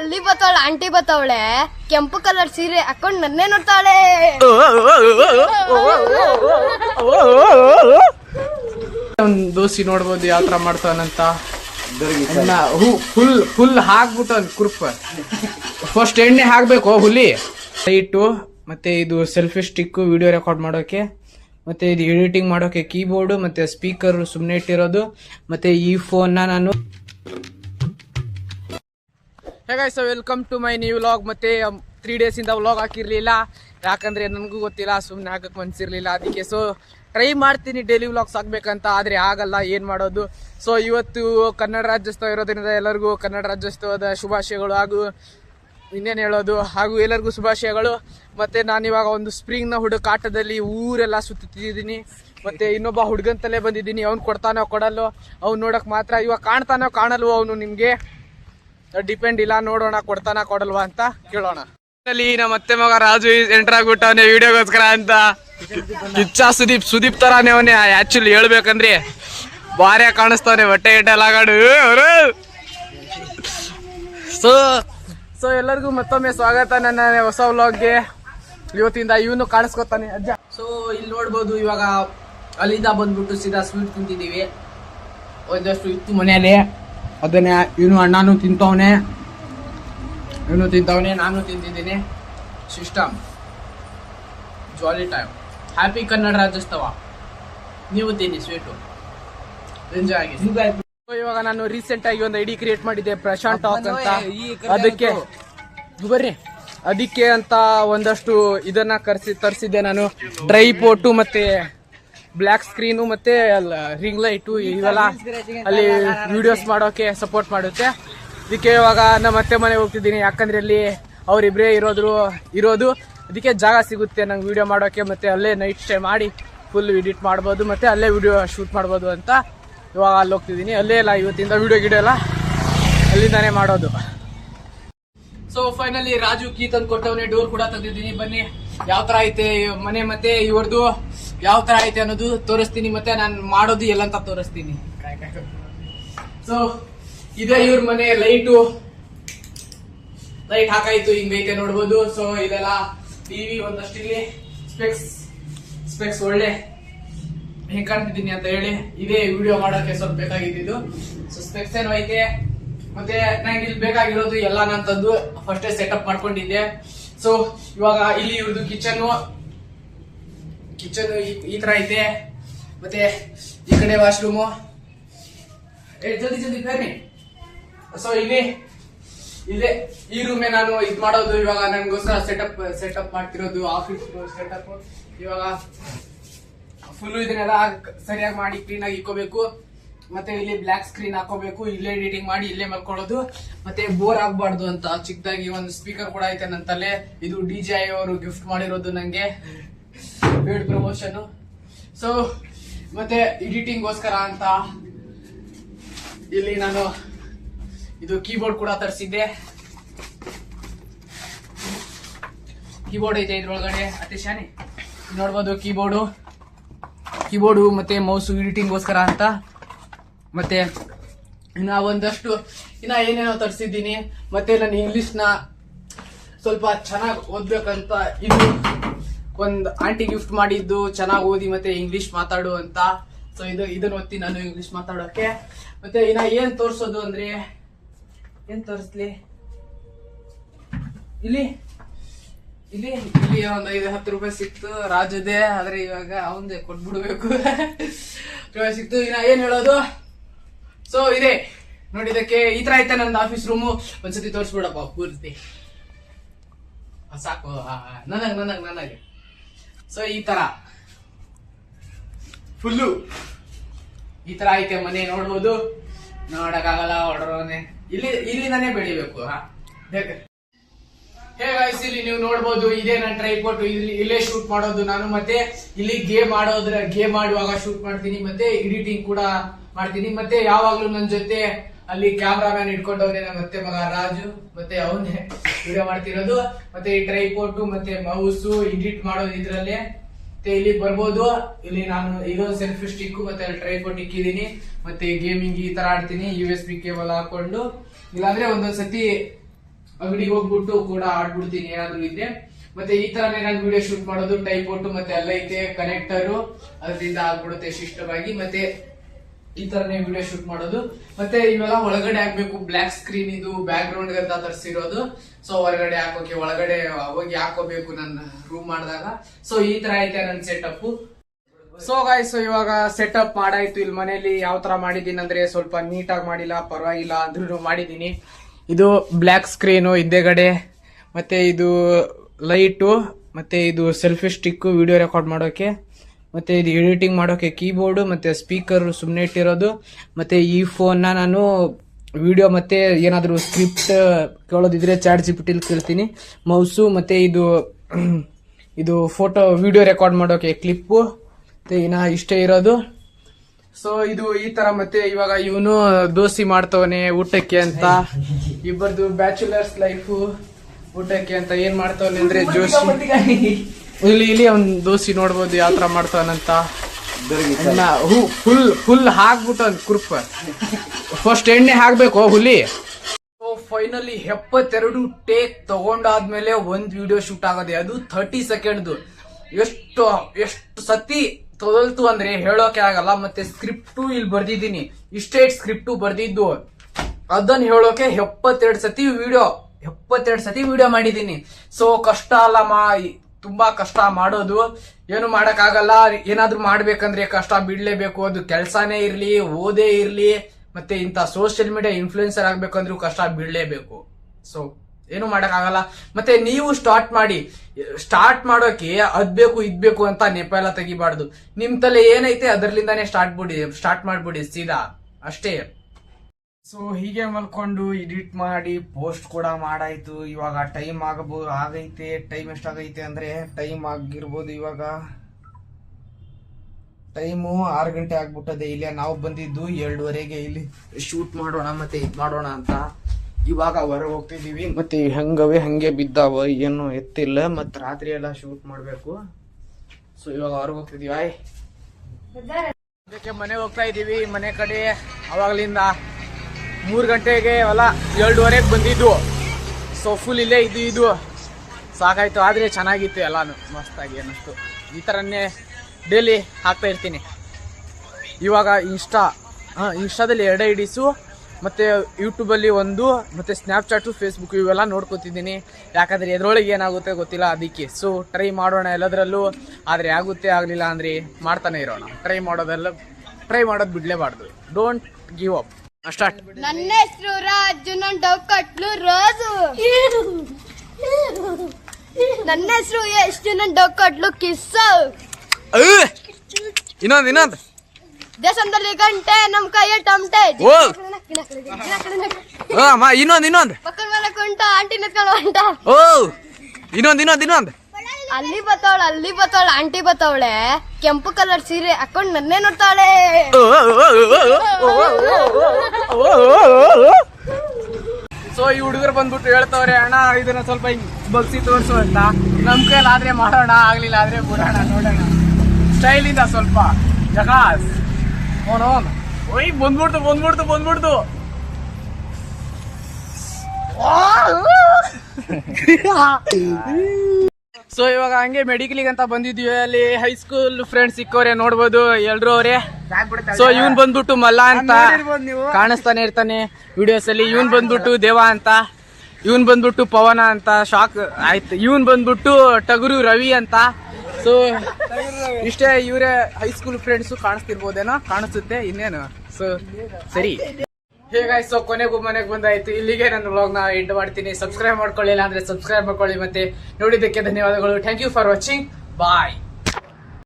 ಅಲ್ಲಿ ಬತ್ತಾವಳೆ ಆಂಟಿ ಬತ್ತಾವಳೆ ಕೆಂಪು ಕಲರ್ ಸೀರೆ ಹಾಕೊಂಡು ನನ್ನೇ ನೋಡ್ತಾಳೆ. ಒಂದು ದೋಸಿ ನೋಡ್ಬೋದು ಯಾವ ತರ ಮಾಡ್ತಾನಂತ. ಫುಲ್ ಫುಲ್ ಹಾಕ್ಬಿಟ್ಟು ಒಂದ್ ಕುರ್ಪ. ಫಸ್ಟ್ ಎಣ್ಣೆ ಹಾಕ್ಬೇಕು ಹುಲಿ. ಇಟ್ಟು ಮತ್ತೆ ಇದು ಸೆಲ್ಫಿ ಸ್ಟಿಕ್ ವಿಡಿಯೋ ರೆಕಾರ್ಡ್ ಮಾಡೋಕೆ ಮತ್ತೆ ಇದು ಎಡಿಟಿಂಗ್ ಮಾಡೋಕೆ ಕೀಬೋರ್ಡ್ ಮತ್ತೆ ಸ್ಪೀಕರ್ ಸುಮ್ಮನೆ ಇಟ್ಟಿರೋದು ಮತ್ತೆ ಈ ಫೋನ್ನ ನಾನು hey guys sir welcome to my new vlog ಮತ್ತೆ ತ್ರೀ ಡೇಸ್ ಇಂದ ವ್ಲಾಗ್ ಹಾಕಿರ್ಲಿಲ್ಲ. ಯಾಕಂದ್ರೆ ನನಗೂ ಗೊತ್ತಿಲ್ಲ ಸುಮ್ಮನೆ ಹಾಕಕ್ಕೆ ಮನ್ಸಿರ್ಲಿಲ್ಲ. ಅದಕ್ಕೆ ಸೊ ಟ್ರೈ ಮಾಡ್ತೀನಿ ಡೈಲಿ ವ್ಲಾಗ್ಸ್ ಆಗ್ಬೇಕಂತ ಆದ್ರೆ ಆಗಲ್ಲ, ಏನು ಮಾಡೋದು? ಸೊ ಇವತ್ತು ಕನ್ನಡ ರಾಜ್ಯೋತ್ಸವ ಇರೋದ್ರಿಂದ ಎಲ್ಲರಿಗೂ ಕನ್ನಡ ರಾಜ್ಯೋತ್ಸವದ ಶುಭಾಶಯಗಳು ಹಾಗೂ ಇನ್ನೇನು ಹೇಳೋದು? ಹಾಗೂ ಎಲ್ಲರಿಗೂ ಶುಭಾಶಯಗಳು. ಮತ್ತೆ ನಾನಿವಾಗ ಒಂದು ಸ್ಪ್ರಿಂಗ್ನ ಹುಡುಕಾಟದಲ್ಲಿ ಊರೆಲ್ಲ ಸುತ್ತಿದ್ದೀನಿ ಮತ್ತೆ ಇನ್ನೊಬ್ಬ ಹುಡುಗಂತಲೇ ತಲೆ ಬಂದಿದ್ದೀನಿ. ಅವ್ನು ಕೊಡ್ತಾನೋ ಕೊಡಲ್ಲೋ? ಅವ್ನು ನೋಡೋಕೆ ಮಾತ್ರ ಇವಾಗ ಕಾಣ್ತಾನೋ ಕಾಣಲ್ವೋ ಅವನು ನಿಮ್ಗೆ? ಡಿಪೆಂಡ್ ಇಲ್ಲ ನೋಡೋಣ ಕೊಡ್ತಾನ ಕೊಡಲ್ವಾ ಅಂತ ಕೇಳೋಣ. ಅಲ್ಲಿ ನಮ್ಮ ಅತ್ತೆ ಮಗ ರಾಜು ಎಂಟರ್ ಆಗ್ಬಿಟ್ಟವನೇ ವಿಡಿಯೋಗೋಸ್ಕರ ಅಂತ. ಕಿಚ್ಚ ಸುದೀಪ್ ಸುದೀಪ್ ತರಾನೇ ಅವನೇ ಆಕ್ಚುಲಿ ಹೇಳ್ಬೇಕಂದ್ರೆ ಭಾರಿ ಕಾಣಿಸ್ತಾವನೆ ಹೊಟ್ಟೆ ಗಿಟ್ಟೆ ಲಾಗಾಡು ಸೊ ಸೊ ಎಲ್ಲರಿಗೂ ಮತ್ತೊಮ್ಮೆ ಸ್ವಾಗತ ನನ್ನ ಹೊಸ ವ್ಲಾಗ್ಗೆ ಇವತ್ತಿಂದ ಇವನು ಕಾಣಿಸ್ಕೊತಾನೆ ಅಜ್ಜ. ಸೊ ಇಲ್ಲಿ ನೋಡ್ಬೋದು ಇವಾಗ ಅಲ್ಲಿಂದ ಬಂದ್ಬಿಟ್ಟು ಸೀದಾ ಸ್ವೀಟ್ ತಿಂತಿದ್ದೀವಿ. ಒಂದಷ್ಟು ಇತ್ತು ಮನೆಯಲ್ಲಿ. ಅದನ್ನ ಇವನು ಅಣ್ಣನೂ ತಿಂತವನೆ. ಇವನು ತಿಂತವನೆ ನಾನು ತಿಂತಿದ್ದೀನಿ. System. Jolly time happy Kannada Rajyotsava ನೀವು ತಿನ್ನಿ ಸ್ವೀಟು ಎಂಜಾಯ್ ಆಗಿ. ಇವಾಗ ನಾನು ರೀಸೆಂಟ್ ಆಗಿ ಒಂದು ಐಡಿ ಕ್ರಿಯೇಟ್ ಮಾಡಿದ್ದೆ ಪ್ರಶಾಂತ್ ಟಾಕ್ ಅಂತ. ಅದಕ್ಕೆ ಬರ್ರಿ. ಅದಕ್ಕೆ ಅಂತ ಒಂದಷ್ಟು ಇದನ್ನ ಕರ್ಸಿ ತರಿಸಿದ್ದೆ ನಾನು. ಡ್ರೈ ಪೋಟು ಮತ್ತೆ ಬ್ಲ್ಯಾಕ್ ಸ್ಕ್ರೀನು ಮತ್ತೆ ರಿಂಗ್ ಲೈಟು ಇವೆಲ್ಲ ಅಲ್ಲಿ ವಿಡಿಯೋಸ್ ಮಾಡೋಕೆ ಸಪೋರ್ಟ್ ಮಾಡುತ್ತೆ. ಅದಕ್ಕೆ ಇವಾಗ ನಮ್ಮ ಅತ್ತೆ ಮನೆ ಹೋಗ್ತಿದ್ದೀನಿ. ಯಾಕಂದ್ರೆ ಅಲ್ಲಿ ಅವರಿಬ್ಬರೇ ಇರೋದ್ರು ಇರೋದು. ಅದಕ್ಕೆ ಜಾಗ ಸಿಗುತ್ತೆ ನಂಗೆ ವಿಡಿಯೋ ಮಾಡೋಕೆ. ಮತ್ತೆ ಅಲ್ಲೇ ನೈಟ್ ಸ್ಟೇ ಮಾಡಿ ಫುಲ್ ಎಡಿಟ್ ಮಾಡ್ಬೋದು. ಮತ್ತೆ ಅಲ್ಲೇ ವಿಡಿಯೋ ಶೂಟ್ ಮಾಡ್ಬೋದು ಅಂತ ಇವಾಗ ಅಲ್ಲಿ ಹೋಗ್ತಿದ್ದೀನಿ. ಅಲ್ಲೇ ಎಲ್ಲ ಇವತ್ತಿಂದ ವಿಡಿಯೋ ಗಿಡಿಯೋ ಎಲ್ಲ ಅಲ್ಲಿಂದಾನೇ ಮಾಡೋದು. ಸೊ ಫೈನಲಿ ರಾಜು ಕೀ ತಂದು ಕೊಟ್ಟವನೇ ಡೋರ್ ಕೂಡ ತಂದಿದ್ದೀನಿ. ಬನ್ನಿ. ಯಾವ ತರ ಐತೆ ಮನೆ ಮತ್ತೆ ಇವ್ರದ್ದು ಯಾವ ತರ ಐತೆ ಅನ್ನೋದು ತೋರಿಸ್ತೀನಿ ಮತ್ತೆ ನಾನು ಮಾಡೋದು ಎಲ್ಲಂತ ತೋರಿಸ್ತೀನಿ. ಸೊ ಇದೆ ಇವ್ರ ಮನೆ ಲೈಟು. ಲೈಟ್ ಹಾಕಾಯ್ತು ಹಿಂಗೈತೆ ನೋಡ್ಬೋದು. ಸೊ ಇದೆಲ್ಲ ಟಿವಿ ಒಂದಷ್ಟು ಇಲ್ಲಿ. ಸ್ಪೆಕ್ಸ್ ಸ್ಪೆಕ್ಸ್ ಒಳ್ಳೆ. ಹೆಂಗ್ ಕಾಣ್ತಿದ್ದೀನಿ ಅಂತ ಹೇಳಿ ಇದೇ ವಿಡಿಯೋ ಮಾಡೋಕೆ ಸ್ವಲ್ಪ ಬೇಕಾಗಿದ್ದು ಸೊ ಸ್ಪೆಕ್ಸ್ ಏನೋ ಐತೆ. ಮತ್ತೆ ನಂಗೆ ಇಲ್ಲಿ ಬೇಕಾಗಿರೋದು ಎಲ್ಲ ನಾನು ತಂದು ಫಸ್ಟೇ ಸೆಟಪ್ ಮಾಡ್ಕೊಂಡಿದ್ದೆ. ಸೊ ಇವಾಗ ಇಲ್ಲಿ ಇವ್ರದ್ದು ಕಿಚನ್ ಕಿಚನ್ ಈ ತರ ಐತೆ. ಮತ್ತೆ ಈ ಕಡೆ ವಾಶ್ರೂಮು ಏ, ಜಲ್ದಿ ಜಲ್ದಿ, ಬರ್ರಿ. ಸೊ ಇಲ್ಲಿ, ಇಲ್ಲೇ, ಈ ರೂಮೇ ನಾನು ಇದ್ ಮಾಡೋದು ಇವಾಗ ನನಗೋಸ್ಕರ ಸೆಟಪ್ ಸೆಟಪ್ ಮಾಡ್ತಿರೋದು ಆಫೀಸ್ ಸೆಟಪ್ ಇವಾಗ ಫುಲ್ ಇದನ್ನೆಲ್ಲ ಸರಿಯಾಗಿ ಮಾಡಿ ಕ್ಲೀನ್ ಆಗಿ ಇಕ್ಕೋಬೇಕು. ಮತ್ತೆ ಇಲ್ಲಿ ಬ್ಲ್ಯಾಕ್ ಸ್ಕ್ರೀನ್ ಹಾಕೋಬೇಕು ಇಲ್ಲೇ ಎಡಿಟಿಂಗ್ ಮಾಡಿ, ಇಲ್ಲೇ ಮಲ್ಕೊಳ್ಳೋದು. ಮತ್ತೆ ಬೋರ್ ಆಗ್ಬಾರ್ದು ಅಂತ ಚಿಕ್ಕದಾಗಿ ಒಂದು ಸ್ಪೀಕರ್ ಕೂಡ ಐತೆ ನನ್ನ ತಲೆ. ಇದು ಡಿ ಜೆ ಅವರು ಗಿಫ್ಟ್ ಮಾಡಿರೋದು ನಂಗೆ. ಪೇಡ್ ಪ್ರಮೋಷನ್ ಸೊ ಮತ್ತೆ ಎಡಿಟಿಂಗ್ ಗೋಸ್ಕರ ಅಂತ ಇಲ್ಲಿ ನಾನು ಇದು ಕೀಬೋರ್ಡ್ ಕೂಡ ತರಿಸಿದ್ದೆ. ಕೀಬೋರ್ಡ್ ಐತೆ ಇದ್ರೊಳಗಡೆ. ಅತಿ ಶಾನೆ ನೋಡ್ಬೋದು ಕೀಬೋರ್ಡು ಕೀಬೋರ್ಡು ಮತ್ತೆ ಮೌಸ್ ಎಡಿಟಿಂಗ್ಗೋಸ್ಕರ ಅಂತ. ಮತ್ತೆ ಇನ್ನ ಒಂದಷ್ಟು, ಇನ್ನ ಏನೇನೋ ತರಿಸಿದ್ದೀನಿ. ಮತ್ತೆ ನಾನು ಇಂಗ್ಲಿಷ್ನ ಸ್ವಲ್ಪ ಚೆನ್ನಾಗಿ ಓದ್ಬೇಕಂತ ಇದು ಒಂದ್ ಆಂಟಿ ಗಿಫ್ಟ್ ಮಾಡಿದ್ದು, ಚೆನ್ನಾಗಿ ಓದಿ ಮತ್ತೆ ಇಂಗ್ಲಿಷ್ ಮಾತಾಡು ಅಂತ. ಸೊ ಇದು ಇದನ್ನ ಒತ್ತಿ ನಾನು ಇಂಗ್ಲಿಷ್ ಮಾತಾಡೋಕೆ. ಮತ್ತೆ ಇನ್ನ ಏನ್ ತೋರಿಸೋದು ಅಂದ್ರೆ, ಏನ್ ತೋರಿಸ್ಲಿ? ಇಲ್ಲಿ ಇಲ್ಲಿ ಇಲ್ಲಿ ಒಂದ್ ಐದು, ಹತ್ತು ರೂಪಾಯಿ ಸಿಕ್ತು. ರಾಜುದೇ, ಆದ್ರೆ ಇವಾಗ ಅವಂದೇ ಕೊಟ್ಬಿಡ್ಬೇಕು. ರೂಪಾಯಿ ಸಿಕ್ತು. ಇನ್ನ ಏನ್ ಹೇಳೋದು? ಸೊ ಇದೆ. ನೋಡಿ ಇದಕ್ಕೆ ಈ ತರ ಐತೆ ನನ್ನ ಆಫೀಸ್ ರೂಮು ಒಂದ್ಸತಿ ತೋರಿಸ್ಬಿಡಪ್ಪ ಪೂರ್ತಿ ಸಾಕು. ನನಗ್ ನನಗ್, ನನಗೆ. ಸೊ ಈ ತರ. ಫುಲ್ಲು ಈ ತರ ಐತೆ ಮನೆ ನೋಡ್ಬೋದು. ನೋಡಕ್ಕಾಗಲ್ಲ ಹೊಡ್ರೋನೆ. ಇಲ್ಲಿ, ಇಲ್ಲಿಂದಾನೇ ಬೆಳಿಬೇಕು, ಹಾ? ಗಾಯ್ಸ್ ಇಲ್ಲಿ ನೀವು ನೋಡ್ಬೋದು, ಇದೇ ನನ್ನ ಕೊಟ್ಟು ಇಲ್ಲಿ, ಇಲ್ಲೇ ಶೂಟ್ ಮಾಡೋದು ನಾನು ಮತ್ತೆ. ಇಲ್ಲಿ ಗೇಮ್ ಆಡೋದ್ರ, ಗೇಮ್ ಆಡುವಾಗ ಶೂಟ್ ಮಾಡ್ತೀನಿ ಮತ್ತೆ ಎಡಿಟಿಂಗ್ ಕೂಡ ಮಾಡ್ತೀನಿ ಮತ್ತೆ ಯಾವಾಗ್ಲೂ ನನ್ನ ಜೊತೆ ಅಲ್ಲಿ ಕ್ಯಾಮ್ರಾಮ್ಯಾನ್ ಇಟ್ಕೊಂಡವ್ರೆ ನಮ್ಮ ಮತ್ತೆ ಮಗ ರಾಜು, ಮತ್ತೆ ಅವನೇ ವಿಡಿಯೋ ಮಾಡ್ತಿರೋದು, ಮತ್ತೆ ಈ ಟ್ರೈಪೋರ್ಟ್ ಮತ್ತೆ ಮೌಸ್ ಎಡಿಟ್ ಮಾಡೋದು ಇದ್ರಲ್ಲಿ. ಮತ್ತೆ ಇಲ್ಲಿ ಬರ್ಬೋದು. ಇಲ್ಲಿ ನಾನು ಇದೊಂದು ಸೆಲ್ಫಿ ಸ್ಟಿಕ್ ಮತ್ತೆ ಅಲ್ಲಿ ಟ್ರೈಪೋರ್ಟ್ ಇಕ್ಕಿದೀನಿ ಮತ್ತೆ ಗೇಮಿಂಗ್ ಈ ತರ ಆಡ್ತೀನಿ ಯು ಎಸ್ ಬಿ ಕೇಬಲ್ ಹಾಕೊಂಡು. ಇಲ್ಲಾಂದ್ರೆ ಒಂದೊಂದ್ಸತಿ ಅಂಗಡಿಗೆ ಹೋಗ್ಬಿಟ್ಟು ಕೂಡ ಆಡ್ಬಿಡ್ತೀನಿ, ಏನಾದ್ರು ಇದ್ರೆ. ಮತ್ತೆ ಈ ತರನೇ ನಾನು ವಿಡಿಯೋ ಶೂಟ್ ಮಾಡೋದು ಟೈಪೋಟು ಮತ್ತೆ ಅಲ್ಲೈತೆ ಕನೆಕ್ಟರ್ ಅದರಿಂದ ಆಗ್ಬಿಡುತ್ತೆ ಶಿಷ್ಟವಾಗಿ. ಮತ್ತೆ ಈ ತರನೇ ವಿಡಿಯೋ ಶೂಟ್ ಮಾಡೋದು. ಮತ್ತೆ ಇವೆಲ್ಲ ಒಳಗಡೆ ಹಾಕ್ಬೇಕು. ಬ್ಲಾಕ್ ಸ್ಕ್ರೀನ್ ಇದು ಬ್ಯಾಕ್ ಗ್ರೌಂಡ್ ಅಂತ ತರಿಸಿರೋದು. ಸೊ ಹೊರಗಡೆ ಹಾಕೋಕೆ, ಒಳಗಡೆ, ಹೋಗಿ ಹಾಕೋಬೇಕು ನನ್ನ ರೂಮ್ ಮಾಡಿದಾಗ. ಸೊ ಈ ತರ ಐತೆ ನನ್ನ ಸೆಟಪ್ ಸೊ ಗಾಯ್ಸ್ ಇವಾಗ ಸೆಟಪ್ ಮಾಡಾಯ್ತು. ಇಲ್ಲಿ ಮನೇಲಿ ಯಾವ ತರ ಮಾಡಿದ್ದೀನಿ ಅಂದ್ರೆ ಸ್ವಲ್ಪ ನೀಟಾಗಿ ಮಾಡಿಲ್ಲ, ಪರವಾಗಿಲ್ಲ ಅಂದ್ರೂ ಮಾಡಿದ್ದೀನಿ. ಇದು ಬ್ಲ್ಯಾಕ್ ಸ್ಕ್ರೀನು ಹಿಂದೆಗಡೆ, ಮತ್ತೆ ಇದು ಲೈಟು ಮತ್ತೆ ಇದು ಸೆಲ್ಫಿ ಸ್ಟಿಕ್ ವಿಡಿಯೋ ರೆಕಾರ್ಡ್ ಮಾಡೋಕೆ. ಮತ್ತೆ ಇದು ಎಡಿಟಿಂಗ್ ಮಾಡೋಕೆ ಕೀಬೋರ್ಡು ಮತ್ತೆ ಸ್ಪೀಕರ್ ಸುಮ್ಮನೆ ಇಟ್ಟಿರೋದು, ಮತ್ತೆ ಈ ಫೋನ್ನ ನಾನು ವಿಡಿಯೋ ಮತ್ತೆ ಏನಾದರೂ ಸ್ಕ್ರಿಪ್ಟ್ ಕೇಳೋದಿದ್ರೆ ಚಾಟ್ ಜಿ ಕೇಳ್ತೀನಿ. ಮೌಸು ಮತ್ತೆ ಇದು ಇದು ಫೋಟೋ ವಿಡಿಯೋ ರೆಕಾರ್ಡ್ ಮಾಡೋಕೆ ಕ್ಲಿಪ್ಪು ಮತ್ತು ಇನ್ನ ಇಷ್ಟೇ ಇರೋದು. ಸೊ ಇದು ಈ ತರ ಮತ್ತೆ ಇವಾಗ ಇವನು ದೋಸಿ ಮಾಡ್ತವನೆ ಊಟಕ್ಕೆ ಅಂತ. ಇಬ್ಬರದು ಬ್ಯಾಚುಲರ್ಸ್ ಲೈಫು ಊಟಕ್ಕೆ ಅಂತ ಏನ್ ಮಾಡ್ತವನೆ ಅಂದ್ರೆ ಜೋಶಿ. ಇಲ್ಲಿ ಇಲ್ಲಿ ಒಂದ್ ದೋಸಿ ನೋಡ್ಬೋದು ಯಾವ ತರ ಹು ಫುಲ್ ಫುಲ್ ಹಾಕ್ಬಿಟ್ಟು ಅಂತ ಕುರ್ಪ ಫಸ್ಟ್ ಎಣ್ಣೆ ಹಾಕ್ಬೇಕು ಹುಲಿ. ಸೊ ಫೈನಲಿ ಎಪ್ಪತ್ತೆರಡು ಟೇಕ್ ತಗೊಂಡಾದ್ಮೇಲೆ ಒಂದ್ ವಿಡಿಯೋ ಶೂಟ್ ಆಗದೆ. ಅದು ಥರ್ಟಿ ಸೆಕೆಂಡ್ದು ಎಷ್ಟು ಎಷ್ಟು ಸತಿ ತೊದಲ್ತು ಅಂದ್ರೆ ಹೇಳೋಕೆ ಆಗಲ್ಲ ಮತ್ತೆ ಸ್ಕ್ರಿಪ್ಟು ಇಲ್ಲಿ ಬರ್ದಿದ್ದೀನಿ. ಇಷ್ಟೇ ಸ್ಕ್ರಿಪ್ಟು ಬರ್ದಿದ್ದು. ಅದನ್ನ ಹೇಳೋಕೆ ಎಪ್ಪತ್ತೆರಡು ಸತಿ ವಿಡಿಯೋ ಎಪ್ಪತ್ತೆರಡು ಸತಿ ವಿಡಿಯೋ ಮಾಡಿದ್ದೀನಿ. ಸೊ ಕಷ್ಟ ಅಲ್ಲ ಮಾ ತುಂಬಾ ಕಷ್ಟ ಮಾಡೋದು. ಏನು ಮಾಡಕ್ ಆಗಲ್ಲ ಏನಾದ್ರೂ ಮಾಡ್ಬೇಕಂದ್ರೆ ಕಷ್ಟ ಬಿಡ್ಲೇಬೇಕು. ಅದು ಕೆಲ್ಸಾನೇ ಇರ್ಲಿ, ಓದೇ ಇರ್ಲಿ, ಮತ್ತೆ ಇಂಥ ಸೋಷಿಯಲ್ ಮೀಡಿಯಾ ಇನ್ಫ್ಲೂಯೆನ್ಸರ್ ಆಗ್ಬೇಕಂದ್ರೂ ಕಷ್ಟ ಬಿಡ್ಲೇಬೇಕು. ಸೊ ಏನು ಆಗಲ್ಲ ಮತ್ತೆ ನೀವು ಸ್ಟಾರ್ಟ್ ಮಾಡಿ. ಸ್ಟಾರ್ಟ್ ಮಾಡೋಕೆ ಅದ್ ಬೇಕು, ಇದ್ ಬೇಕು ಅಂತ ನೆಪ ಎಲ್ಲ ತೆಗಿಬಾರ್ದು. ನಿಮ್ ತಲೆ ಏನೈತೆ ಅದರ್ಲಿಂದಾನೇ ಸ್ಟಾರ್ಟ್ ಬಿಡಿ ಸ್ಟಾರ್ಟ್ ಮಾಡ್ಬಿಡಿ, ಸೀದಾ. ಅಷ್ಟೇ. ಸೊ ಹೀಗೆ ಮಲ್ಕೊಂಡು ಎಡಿಟ್ ಮಾಡಿ ಪೋಸ್ಟ್ ಕೂಡ ಮಾಡಾಯ್ತು. ಇವಾಗ ಟೈಮ್ ಆಗಬಹುದು ಆಗೈತೆ. ಟೈಮ್ ಎಷ್ಟಾಗೈತೆ ಅಂದ್ರೆ ಟೈಮ್ ಆಗಿರ್ಬೋದು ಇವಾಗ ಟೈಮು ಆರು ಗಂಟೆ ಆಗ್ಬಿಟ್ಟದೆ. ಇಲ್ಲೇ ನಾವು ಬಂದಿದ್ದು ಎರಡುವರೆಗೆ ಇಲ್ಲಿ. ಶೂಟ್ ಮಾಡೋಣ ಮತ್ತೆ ಇದು ಮಾಡೋಣ ಅಂತ ಇವಾಗ ಹೊರಗೆ ಹೋಗ್ತಿದೀವಿ ಮತ್ತೆ ಹೆಂಗವೆ? ಹಂಗೆ ಬಿದ್ದಾವ? ಏನು ಎತ್ತಿಲ್ಲ. ಮತ್ತೆ ರಾತ್ರಿ ಎಲ್ಲ ಶೂಟ್ ಮಾಡಬೇಕು. ಸೊ ಇವಾಗ ಹೊರಗೆ ಹೋಗ್ತಿದೀವಿ ಆಯ್. ಅದಕ್ಕೆ ಮನೆ ಹೋಗ್ತಾ ಇದೀವಿ. ಮನೆ ಕಡೆ ಅವಾಗ್ಲಿಂದ ಮೂರು ಗಂಟೆಗೆ ಹೊಲ ಎರಡೂವರೆಗೆ ಬಂದಿದ್ದು. ಸೊ ಫುಲ್ ಇಲ್ಲೇ ಇದು ಇದು ಸಾಕಾಯಿತು, ಆದರೆ ಚೆನ್ನಾಗಿತ್ತು ಎಲ್ಲಾನು. ಮಸ್ತಾಗಿ ಅನ್ನಿಸ್ತು ಈ ಥರನೇ ಡೈಲಿ ಹಾಕ್ತಾ ಇರ್ತೀನಿ. ಇವಾಗ ಇನ್ಸ್ಟಾ ಹಾಂ ಇನ್ಸ್ಟಾದಲ್ಲಿ ಎರಡು ಐ ಡಿಸು ಮತ್ತು ಯೂಟ್ಯೂಬಲ್ಲಿ ಒಂದು, ಮತ್ತು ಸ್ನ್ಯಾಪ್ಚಾಟು ಫೇಸ್ಬುಕ್ ಇವೆಲ್ಲ ನೋಡ್ಕೊತಿದ್ದೀನಿ. ಯಾಕಂದರೆ ಎದರೊಳಗೆ ಏನಾಗುತ್ತೆ ಗೊತ್ತಿಲ್ಲ ಅದಕ್ಕೆ. ಸೊ ಟ್ರೈ ಮಾಡೋಣ ಎಲ್ಲದರಲ್ಲೂ. ಆದರೆ ಆಗುತ್ತೆ, ಆಗಲಿಲ್ಲ ಅಂದರೆ ಮಾಡ್ತಾನೆ ಇರೋಣ. ಟ್ರೈ ಮಾಡೋದೆಲ್ಲ ಟ್ರೈ ಮಾಡೋದು ಬಿಡಲೇಬಾರ್ದು. Don't give up start. నన్నేశ్వరు రాజున డొక్కట్లు రోజు. నన్నేశ్వరు ఎస్టున డొక్కట్లు కిస్సవు వినోద్ వినోద్ దేశందలి గంటే నమ్ టమ్టే ఓ! అమ్మా వినోద్ వినోద్ పక్కన వాళ్ళకుంటా ఆంటీ నెత్తుకొని ఓ! వినోద్ వినోద్ వినోద్ ಅಲ್ಲಿ ಬತ್ತವಳ ಅಲ್ಲಿ ಬತ್ತವಳ ಆಂಟಿ ಬತ್ತವಳೆ. ಕೆಂಪು ಕಲರ್ ಸೀರೆ ಹಾಕೊಂಡ್ ನನ್ನೇ ನೋಡ್ತಾಳೆ. ಸೊ ಈ ಹುಡುಗರು ಬಂದ್ಬಿಟ್ಟು ಹೇಳ್ತಾವ್ರೆ ಅಣ್ಣ ಇದನ್ನ ಸ್ವಲ್ಪ ಹಿಂಗ್ ಬಗ್ಸಿ ತೋರಿಸು ಅಂತ. ನಮ್ ಕೈಲಾದ್ರೆ ಮಾಡೋಣ ಆಗ್ಲಿಲ್ಲ ಆದ್ರೆ ಬಿಡೋಣ ನೋಡೋಣ. ಸ್ಟೈಲ್ ಇಂದ ಸ್ವಲ್ಪ. ಜಗಾಸ್ ಓನ್ ಓನ್ ಓಯ್ ಬಂದ್ಬಿಡ್ತು ಬಂದ್ಬಿಡ್ತು ಬಂದ್ಬಿಡ್ತು. ಸೊ ಇವಾಗ ಹಂಗೆ ಮೆಡಿಕಲಿಗೆ ಅಂತ ಬಂದಿದ್ವಿ ಅಲ್ಲಿ ಹೈಸ್ಕೂಲ್ ಫ್ರೆಂಡ್ಸ್ ಸಿಕ್ಕವ್ರೆ ನೋಡ್ಬೋದು ಎಲ್ರು ಅವ್ರೆ. ಸೊ ಇವನ್ ಬಂದ್ಬಿಟ್ಟು ಮಲ್ಲ ಅಂತ ಕಾಣಿಸ್ತಾನೆ ಇರ್ತಾನೆ ವಿಡಿಯೋಸ್ ಅಲ್ಲಿ. ಇವನ್ ಬಂದ್ಬಿಟ್ಟು ದೇವ ಅಂತ ಇವನ್ ಬಂದ್ಬಿಟ್ಟು ಪವನ ಅಂತ ಶಾಕ್ ಆಯ್ತು. ಇವನ್ ಬಂದ್ಬಿಟ್ಟು ಟಗರು ರವಿ ಅಂತ. ಸೊ ಇಷ್ಟೇ ಇವರೇ ಹೈಸ್ಕೂಲ್ ಫ್ರೆಂಡ್ಸ್ ಕಾಣಿಸ್ತಿರ್ಬೋದೇನೋ ಕಾಣಿಸುತ್ತೆ ಇನ್ನೇನು. ಸೊ ಸರಿ. ಹೇಗಾಯ್ತು ಸೊ ಕೊನೆಗೂ ಮನೆಗೆ ಬಂದಾಯ್ತು. ಇಲ್ಲಿಗೆ ನನ್ನ ನ ಎಂಡ್ ಮಾಡ್ತೀನಿ. ಸಬ್ಸ್ಕ್ರೈಬ್ ಮಾಡ್ಕೊಳ್ಳಿಲ್ಲ ಅಂದ್ರೆ ಸಬ್ಸ್ಕ್ರೈಬ್ ಮಾಡ್ಕೊಳ್ಳಿ ಮತ್ತೆ ನೋಡಿದ್ದಕ್ಕೆ ಧನ್ಯವಾದಗಳು. Thank you for watching bye